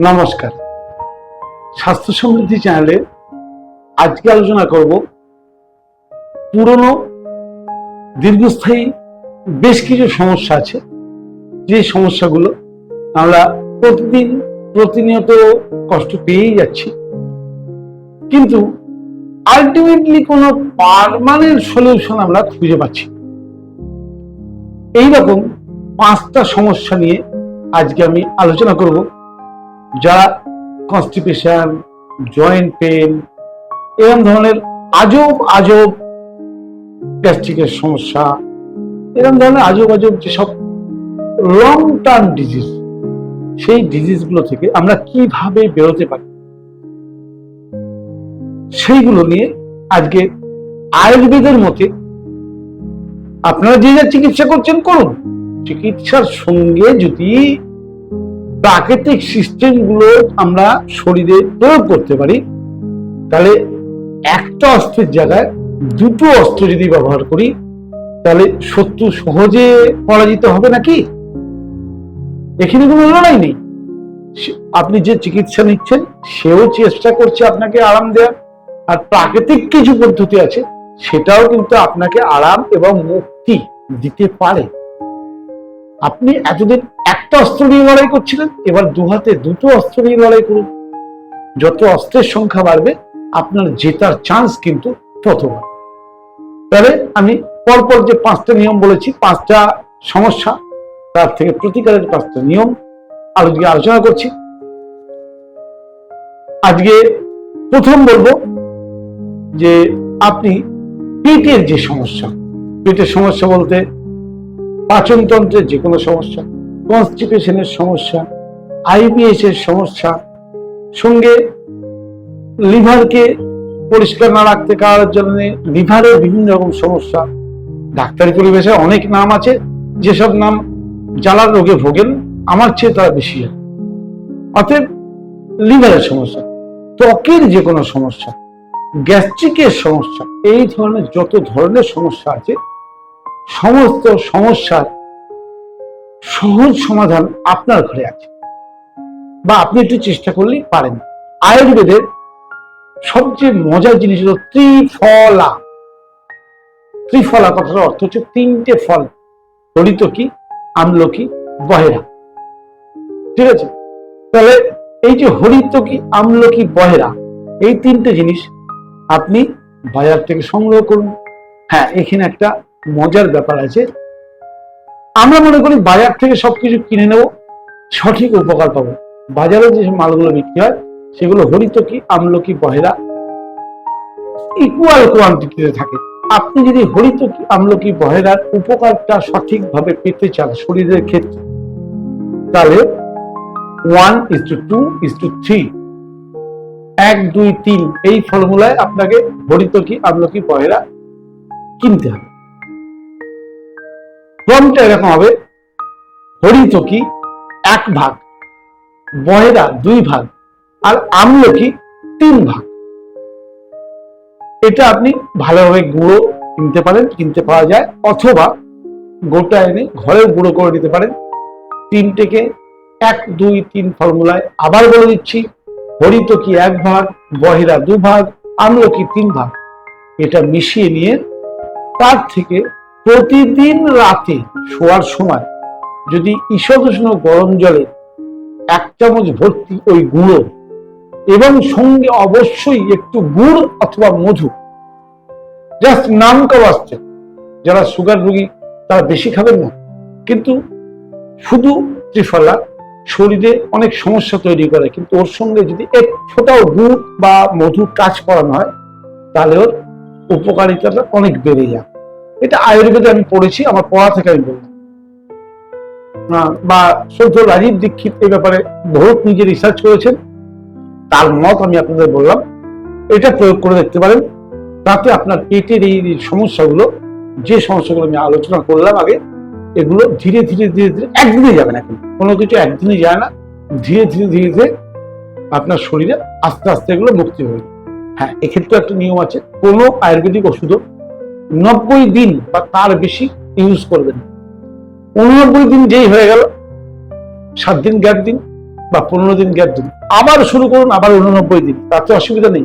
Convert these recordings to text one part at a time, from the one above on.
নমস্কার। স্বাস্থ্য সমৃদ্ধি চ্যানেলে আজকে আলোচনা করব পুরনো, দীর্ঘস্থায়ী বেশ কিছু সমস্যা আছে। যে সমস্যাগুলো আমরা প্রতিদিন, প্রতিনিয়ত কষ্ট পেয়েই যাচ্ছি। কিন্তু আলটিমেটলি কোনো পারমানেন্ট সলিউশন আমরা খুঁজে পাচ্ছি। এইরকম পাঁচটা সমস্যা নিয়ে আজকে আমি আলোচনা করব। যারা কনস্টিপেশন জয়েন্ট পেন এরকম ধরনের আজব আজব গ্যাস্ট্রিকের সমস্যা এরকম ধরনের আজব আজব যেসব লং টার্ম ডিজিজ সেই ডিজিজগুলো থেকে আমরা কীভাবে বেরোতে পারি? সেইগুলো নিয়ে আজকে আয়ুর্বেদের মতে আপনারা যে যা চিকিৎসা করছেন করুন। চিকিৎসার সঙ্গে যদি প্রাকৃতিক সিস্টেমগুলো আমরা শরীরে প্রয়োগ করতে পারি, তাহলে একটা অস্ত্রের জায়গায় দুটো অস্ত্র যদি ব্যবহার করি, তাহলে শত্রু সহজে পরাজিত হবে নাকি? এখানে কোনো লড়াই নেই। আপনি যে চিকিৎসা নিচ্ছেন, সেও চেষ্টা করছে আপনাকে আরাম দেওয়ার, আর প্রাকৃতিক কিছু পদ্ধতি আছে, সেটাও কিন্তু আপনাকে আরাম এবং মুক্তি দিতে পারে। আপনি এতদিন একটা অস্ত্র নিয়ে লড়াই করছিলেন, এবার দু হাতে দুটো অস্ত্র নিয়ে লড়াই করুন। যত অস্ত্রের সংখ্যা বাড়বে, আপনার জেতার চান্স কিন্তু তত বাড়বে তাহলে আমি পরপর যে পাঁচটা নিয়ম বলেছি, পাঁচটা সমস্যা, তার থেকে প্রতিকারের পাঁচটা নিয়ম আজকে আলোচনা করছি। আজকে প্রথম বলব যে আপনি পেটের যে সমস্যা, পেটের সমস্যা বলতে পাচনতন্ত্রের যে কোনো সমস্যা কনস্টিপেশনের সমস্যা আইবিএস এর সমস্যা, সঙ্গে লিভারকে পরিষ্কার না রাখতে কারোর জন্য লিভারের বিভিন্ন রকম সমস্যা, ডাক্তারি পরিবেশে অনেক নাম আছে, যেসব নাম জ্বালার রোগে ভোগেন, আমার চেয়ে তারা বেশি। অতএব লিভারের সমস্যা, ত্বকের যে কোনো সমস্যা, গ্যাস্ট্রিকের সমস্যা, এই ধরনের যত ধরনের সমস্যা আছে সমস্ত সমস্যার সহজ সমাধান আপনার ঘরে আছে। বা আপনি একটু চেষ্টা করলেই পারেন। আয়ুর্বেদের সবচেয়ে মজার জিনিস হলো ত্রিফলা। ত্রিফলা কথার অর্থ হচ্ছে তিনটে ফল হরিতকি আমলকি বহেরা। ঠিক আছে? তাহলে এই যে হরিতকি আমলকি বহেরা, এই তিনটে জিনিস আপনি বাজার থেকে সংগ্রহ করুন। হ্যাঁ এখানে একটা মজার ব্যাপার আছে। আমরা মনে করি বাজার থেকে সবকিছু কিনে নেব, সঠিক উপকার পাবো। বাজারে যে মালগুলো বিক্রি হয়, সেগুলো হরিতকি, আমলকি বহেরা ইকুয়াল কোয়ান্টিটিতে থাকে। আপনি যদি হরিতকি, আমলকি বহেরার উপকারটা সঠিকভাবে পেতে চান শরীরের ক্ষেত্রে, তাহলে one is to two is to three এক, দুই, তিন, এই ফর্মুলায় আপনাকে হরিতকি, আমলকি বহেরা কিনতে হবে। ক্রমটা এরকম হবে। হরিতকি এক ভাগ বহেরা দুই ভাগ, আর আমলকি তিন ভাগ। এটা আপনি ভালোভাবে গুঁড়ো কিনতে পারেন, কিনতে পাওয়া যায়, অথবা গোটা এনে ঘরে গুঁড়ো করে নিতে পারেন। তিনটেকে এক, দুই, তিন ফর্মুলায় আবার বলে দিচ্ছি হরিতকি এক ভাগ বহেরা দু ভাগ, আমলকি তিন ভাগ। এটা মিশিয়ে নিয়ে তার থেকে প্রতিদিন রাতে শোয়ার সময় যদি ঈষদুষ্ণ গরম জলে এক চামচ ভর্তি ওই গুঁড়ো এবং সঙ্গে অবশ্যই একটু গুড় অথবা মধু জাস্ট নাম আসছে। যারা সুগার রোগী, তারা বেশি খাবেন না। কিন্তু শুধু ত্রিফলা শরীরে অনেক সমস্যা তৈরি করে, কিন্তু ওর সঙ্গে যদি এক ফোটাও গুড় বা মধু কাজ করানো হয়, তাহলে ওর উপকারিতাটা অনেক বেড়ে যায়। এটা আয়ুর্বেদে আমি পড়েছি আমার পড়া থেকে আমি আহ, বা সৌধ রাজীব দীক্ষিত এই ব্যাপারে বহুত নিজে রিসার্চ করেছেন তার মত আমি আপনাদের বললাম। এটা প্রয়োগ করে দেখতে পারেন তাতে আপনার পেটের এই সমস্যাগুলো যে সমস্যাগুলো আমি আলোচনা করলাম আগে এগুলো ধীরে ধীরে ধীরে ধীরে একদিনে যাবে না কোনো কিছু একদিনে যায় না ধীরে ধীরে ধীরে ধীরে আপনার শরীরে আস্তে আস্তে এগুলো মুক্তি যাবে। হ্যাঁ এক্ষেত্রে একটা নিয়ম আছে কোনো আয়ুর্বেদিক ওষুধও নব্বই দিন বা তার বেশি ইউজ করবেন। উননব্বই দিন যেই হয়ে গেল, সাত দিন গ্যাপ দিন বা পনেরো দিন গ্যাপ দিন। আবার শুরু করুন, আবার উননব্বই দিন। তাতে অসুবিধা নেই।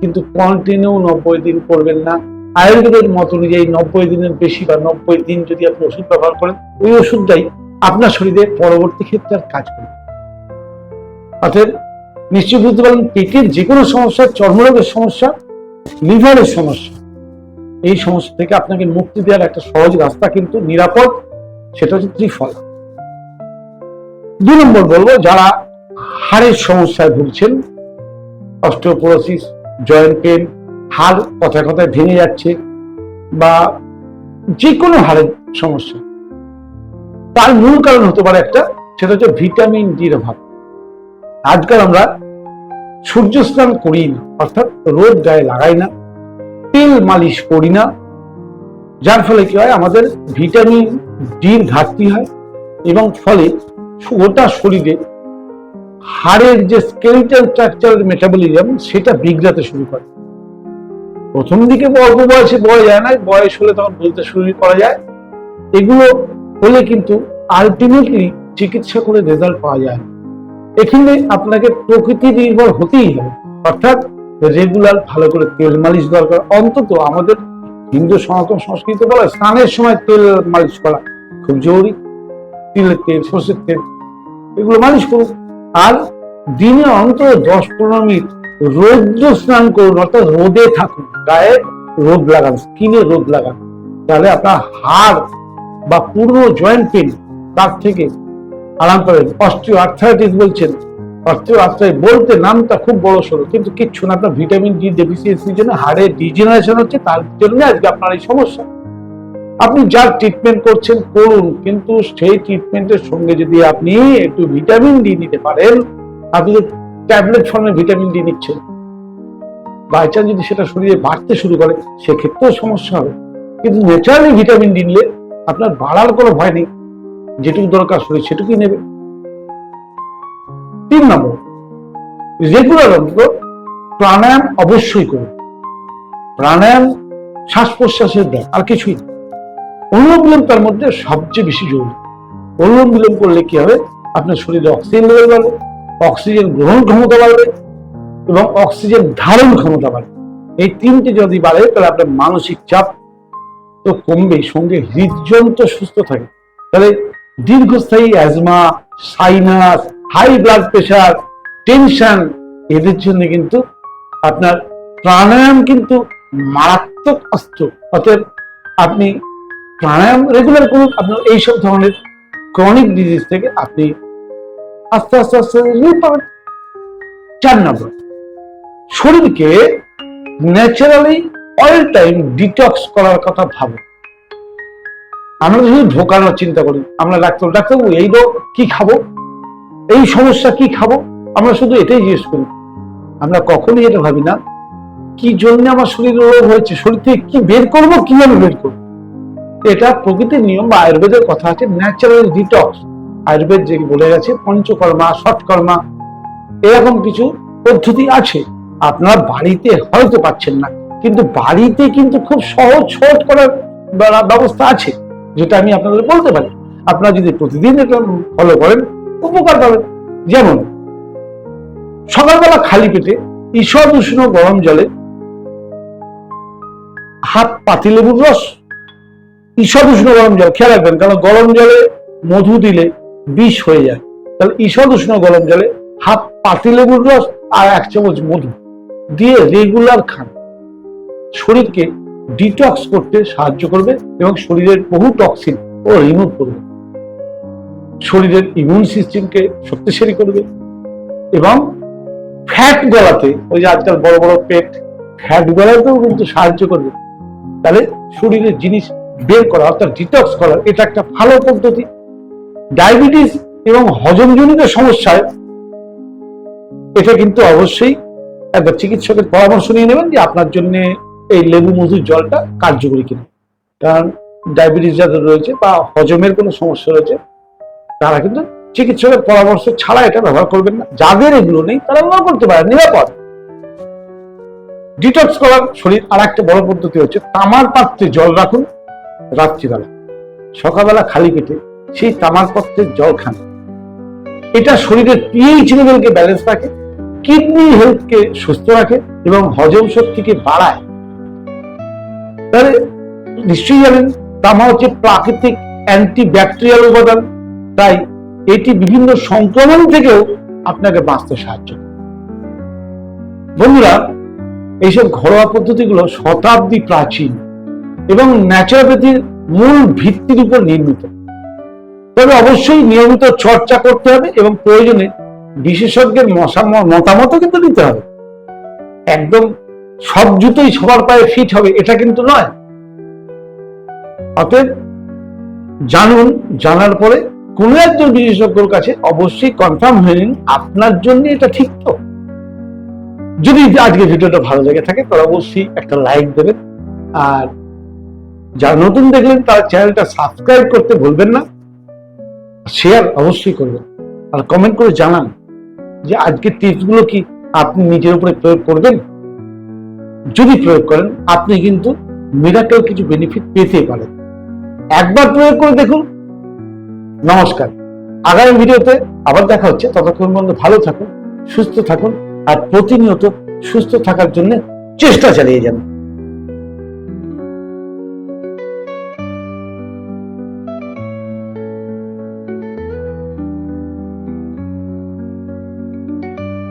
কিন্তু কন্টিনিউ নব্বই দিন করবেন না। আয়ুর্বেদের মত অনুযায়ী নব্বই দিনের বেশি বা নব্বই দিন যদি আপনি ওষুধ ব্যবহার করেন, ওই ওষুধটাই আপনার শরীরে পরবর্তী ক্ষেত্রে আর কাজ করবে অর্থাৎ নিশ্চয় বুঝতে পারলেন, পেটের যে কোনো সমস্যা, চর্মরোগের সমস্যা লিভারের সমস্যা এই সমস্যা থেকে আপনাকে মুক্তি দেওয়ার একটা সহজ রাস্তা কিন্তু নিরাপদ, সেটা হচ্ছে ত্রিফল। দুই নম্বর বলব, যারা হাড়ের সমস্যায় ভুগছেন, অস্টিওপোরোসিস, জয়েন্ট পেন হাড় কথায় কথায় ভেঙে যাচ্ছে, বা যে কোনো হাড়ের সমস্যা, তার মূল কারণ হতে পারে একটা, সেটা হচ্ছে ভিটামিন ডির অভাব। আজকাল আমরা সূর্য স্নান করি না, অর্থাৎ রোদ গায়ে লাগাই না তেল মালিশ করি না। যার ফলে কি হয়, আমাদের ভিটামিন ডির ঘাটতি হয় এবং ফলে গোটা শরীরে হাড়ের যে স্কেলিটাল স্ট্রাকচারের মেটাবলিজম সেটা বিগড়াতে শুরু করে। প্রথম দিকে অল্প বয়সে বলা যায় না, বয়স হলে তখন বলতে শুরু করা যায়। এগুলো হলে কিন্তু আলটিমেটলি চিকিৎসা করে রেজাল্ট পাওয়া যায় এখানে আপনাকে প্রকৃতি নির্ভর হতেই হবে। অর্থাৎ রেগুলার ভালো করে তেল মালিশ দরকার অন্তত আমাদের হিন্দু সনাতন সংস্কৃতি বলা স্নানের সময় তেল মালিশ করা খুব জরুরি। তিলের তেল, সর্ষের তেল, এগুলো মালিশ করুন। আর দিনে অন্তত দশ পনেরো মিনিট রৌদ্র স্নান করুন, অর্থাৎ রোদে থাকুন, গায়ে রোদ লাগান, স্কিনে রোদ লাগান। তাহলে আপনার হাড় বা পুরো জয়েন্ট পেন, তার থেকে আরাম পাবেন। অস্ট্রিও আর্থারাইটিস বলছেন। অস্ট্রিও আর্থারাইটিস বলতে নামটা খুব বড় সড়ো কিন্তু কিচ্ছু না। আপনার ভিটামিন ডি ডেফিসিয়েন্সির জন্য হাড়ের ডিজেনারেশন হচ্ছে, তার জন্য আজকে আপনার এই সমস্যা। আপনি যা ট্রিটমেন্ট করছেন, করুন, কিন্তু সেই ট্রিটমেন্টের সঙ্গে যদি আপনি একটু ভিটামিন ডি নিতে পারেন, আপনি ট্যাবলেট ফর্মে ভিটামিন ডি নিচ্ছেন বাই যদি সেটা শরীরে বাড়তে শুরু করে, সেক্ষেত্রেও সমস্যা হবে। কিন্তু ন্যাচারালি ভিটামিন ডি নিলে আপনার বাড়ার কোনো ভয় নেই। যেটুকু দরকার শরীর সেটুকুই নেবে। তিন নম্বর রেগুলার অন্তত প্রাণায়াম অবশ্যই করুন। প্রাণায়াম শ্বাস প্রশ্বাসের দেয় আর কিছুই না। অনুলোম বিলোম তার মধ্যে সবচেয়ে বেশি জরুরি। অনুলোম বিলোম করলে কি হবে? আপনার শরীরে অক্সিজেন লেভেল বাড়বে অক্সিজেন গ্রহণ ক্ষমতা বাড়বে, এবং অক্সিজেন ধারণ ক্ষমতা বাড়বে। এই তিনটি যদি বাড়ে, তাহলে আপনার মানসিক চাপ তো কমবেই, সঙ্গে হৃদযন্ত্র সুস্থ থাকে। তাহলে দীর্ঘস্থায়ী asthma sinus high blood pressure tension, এদের জন্য কিন্তু আপনার প্রাণায়াম কিন্তু মারাত্মক অস্ত্র। অতএব আপনি প্রাণায়াম রেগুলার করুন, আপনার এইসব ধরনের ক্রনিক ডিজিজ থেকে আপনি আস্তে আস্তে আস্তে রিলিফ পাবেন। চার নম্বর, শরীরকে ন্যাচারালি অল টাইম ডিটক্স করার কথা ভাবুন আমরা শুধু ঢোকানোর চিন্তা করি, আমরা ডাক্তার, ডাক্তারবাবু, এই রোগ কি খাব? এই সমস্যা কি খাব? আমরা শুধু এটাই জিজ্ঞেস করি। আমরা কখনোই এটা ভাবি না। কি জন্য আমার শরীরে রোগ হয়েছে? শরীর থেকে কি বের করব? কীভাবে বের করব? এটা প্রকৃতির নিয়ম বা আয়ুর্বেদের কথা আছে ন্যাচারাল ডিটক্স আয়ুর্বেদ যে বলে গেছে, পঞ্চকর্মা, ষটকর্মা, এরকম কিছু পদ্ধতি আছে। আপনারা বাড়িতে হয়তো পাচ্ছেন না, কিন্তু বাড়িতে কিন্তু খুব সহজ শর্ট করার ব্যবস্থা আছে, যেটা আমি আপনাদের বলতে পারি। আপনারা যদি প্রতিদিন এটা ফলো করেন উপকার পাবেন যেমন, সকালবেলা খালি পেটে ঈষদ উষ্ণ গরম জলে হাত পাতিলেবুর রস। ঈষদ উষ্ণ গরম জল, খেয়াল রাখবেন, কারণ গরম জলে মধু দিলে বিষ হয়ে যায়। তাহলে ঈষদ উষ্ণ গরম জলে হাফ পাতিলেবুর রস আর এক চামচ মধু দিয়ে রেগুলার খান। শরীরকে ডিটক্স করতে সাহায্য করবে এবং শরীরের বহু টক্সিন ও রিমুভ করবে। শরীরের ইমিউন সিস্টেমকে শক্তিশালী করবে এবং ফ্যাট গলাতে, ওই যে আজকাল বড় বড় পেট ফ্যাট গলাতেও কিন্তু সাহায্য করবে। তাহলে শরীরের জিনিস বের করা, অর্থাৎ ডিটক্স করা, এটা একটা ভালো পদ্ধতি। ডায়াবেটিস এবং হজমজনিত সমস্যায় এটা কিন্তু অবশ্যই একবার চিকিৎসকের পরামর্শ নিয়ে নেবেন যে আপনার জন্য এই লেবু মধুর জলটা কার্যকরী কিনা। কারণ ডায়াবেটিস যাদের রয়েছে বা হজমের কোনো সমস্যা রয়েছে তারা কিন্তু চিকিৎসকের পরামর্শ ছাড়া এটা ব্যবহার করবেন না। যাদের এগুলো নেই, তারা ব্যবহার করতে পারে নিরাপদ। ডিটক্স করার শরীর আর একটা বড় পদ্ধতি হচ্ছে তামার পাত্রে জল রাখুন রাত্রিবেলা। সকালবেলা খালি পেটে সেই তামার পাত্রে জল খান। এটা শরীরের পিএইচ লেভেলকে ব্যালেন্স রাখে কিডনি হেলথকে সুস্থ রাখে এবং হজম শক্তিকে বাড়ায়। তাহলে নিশ্চয়ই জানেন, তামা হচ্ছে প্রাকৃতিক অ্যান্টি ব্যাকটেরিয়াল উপাদান। তাই এটি বিভিন্ন সংক্রমণ থেকেও আপনাকে বাঁচতে সাহায্য বন্ধুরা, এইসব ঘরোয়া পদ্ধতিগুলো শতাব্দী প্রাচীন এবং ন্যাচারোপ্যাথির মূল ভিত্তির উপর নির্মিত। তবে অবশ্যই নিয়মিত চর্চা করতে হবে এবং প্রয়োজনে বিশেষজ্ঞের মতামতও কিন্তু নিতে হবে। একদম সব জুতোই সবার পায়ে ফিট হবে, এটা কিন্তু নয়। অতএব জানুন, জানার পরে কোনো একজন বিশেষজ্ঞর কাছে অবশ্যই কনফার্ম হয়ে নিন, আপনার জন্য এটা ঠিক তো। যদি আজকে ভিডিওটা ভালো লেগে থাকে, তাহলে অবশ্যই একটা লাইক দেবেন। আর যারা নতুন দেখলেন, তার চ্যানেলটা সাবস্ক্রাইব করতে ভুলবেন না শেয়ার অবশ্যই করবেন। আর কমেন্ট করে জানান যে আজকের টিপসগুলো কি আপনি নিজের উপরে প্রয়োগ করবেন। যদি প্রয়োগ করেন, আপনি কিন্তু মিরাকেল কিছু বেনিফিট পেতে পারেন। একবার প্রয়োগ করে দেখুন নমস্কার। আগামী ভিডিওতে আবার দেখা হচ্ছে। ততক্ষণ পর্যন্ত ভালো থাকুন, সুস্থ থাকুন আর প্রতিনিয়ত সুস্থ থাকার জন্য চেষ্টা চালিয়ে যান।